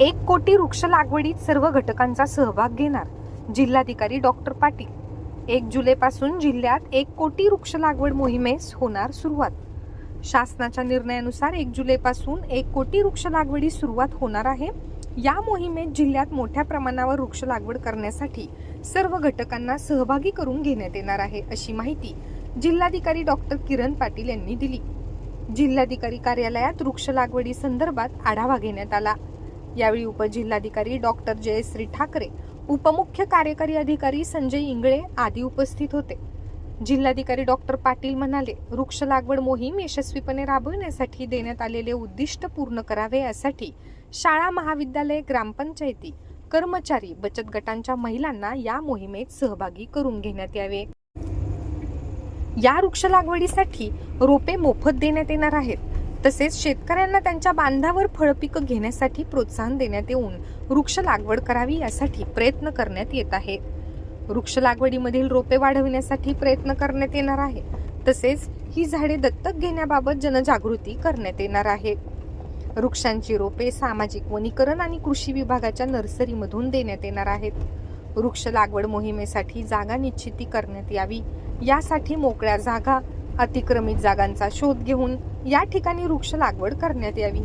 एक कोटी वृक्ष लागवडीत सर्व घटकांचा सहभाग घेणार जिल्हाधिकारी डॉक्टर पाटील. एक जुलैपासून जिल्ह्यात एक कोटी वृक्ष लागवड मोहिमेस होणार सुरुवात. शासनाच्या निर्णयानुसार एक जुलैपासून एक कोटी वृक्ष लागवडीस सुरुवात होणार आहे. या मोहिमेत जिल्ह्यात मोठ्या प्रमाणावर वृक्ष लागवड करण्यासाठी सर्व घटकांना सहभागी करून घेण्यात येणार आहे अशी माहिती जिल्हाधिकारी डॉक्टर किरण पाटील यांनी दिली. जिल्हाधिकारी कार्यालयात वृक्ष लागवडी संदर्भात आढावा घेण्यात आला. यावेळी उपजिल्हाधिकारी डॉक्टर जयश्री ठाकरे उपमुख्य कार्यकारी अधिकारी संजय इंगळे आदी उपस्थित होते. जिल्हाधिकारी डॉक्टर पाटील म्हणाले वृक्ष लागवड मोहीम यशस्वीपणे राबविण्यासाठी देण्यात आलेले उद्दिष्ट पूर्ण करावे यासाठी शाळा महाविद्यालय ग्रामपंचायती कर्मचारी बचत गटांच्या महिलांना या मोहिमेत सहभागी करून घेण्यात यावे. या वृक्ष लागवडीसाठी रोपे मोफत देण्यात येणार आहेत. तसेच शेतकऱ्यांना त्यांच्या बांधावर फळपिकं घेण्यासाठी प्रोत्साहन देण्यात येऊन वृक्ष लागवड करावी यासाठी प्रयत्न करण्यात येत आहे. वृक्ष लागवडीमधील रोपे वाढविण्यासाठी प्रयत्न करण्यात येणार आहे. तसेच ही झाडे दत्तक घेण्याबाबत जनजागृती करण्यात येणार आहे. वृक्षांची रोपे सामाजिक वनीकरण आणि कृषी विभागाच्या नर्सरीमधून देण्यात येणार आहेत. वृक्ष लागवड मोहिमेसाठी जागा निश्चिती करण्यात यावी. यासाठी मोकळ्या जागा अतिक्रमित जागांचा शोध घेऊन या ठिकाणी वृक्ष लागवड करण्यात यावी.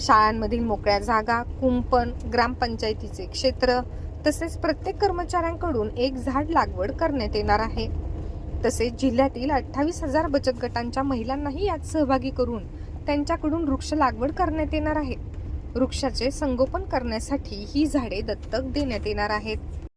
शाळांमधील मोकळ्या जागा कुंपण ग्रामपंचायतीचे क्षेत्र तसेच प्रत्येक कर्मचाऱ्यांकडून एक झाड लागवड करण्यात येणार आहे. तसेच जिल्ह्यातील अठ्ठावीस हजार बचत गटांच्या महिलांनाही यात सहभागी करून त्यांच्याकडून वृक्ष लागवड करण्यात येणार आहे. वृक्षाचे संगोपन करण्यासाठी ही झाडे दत्तक देण्यात येणार आहेत.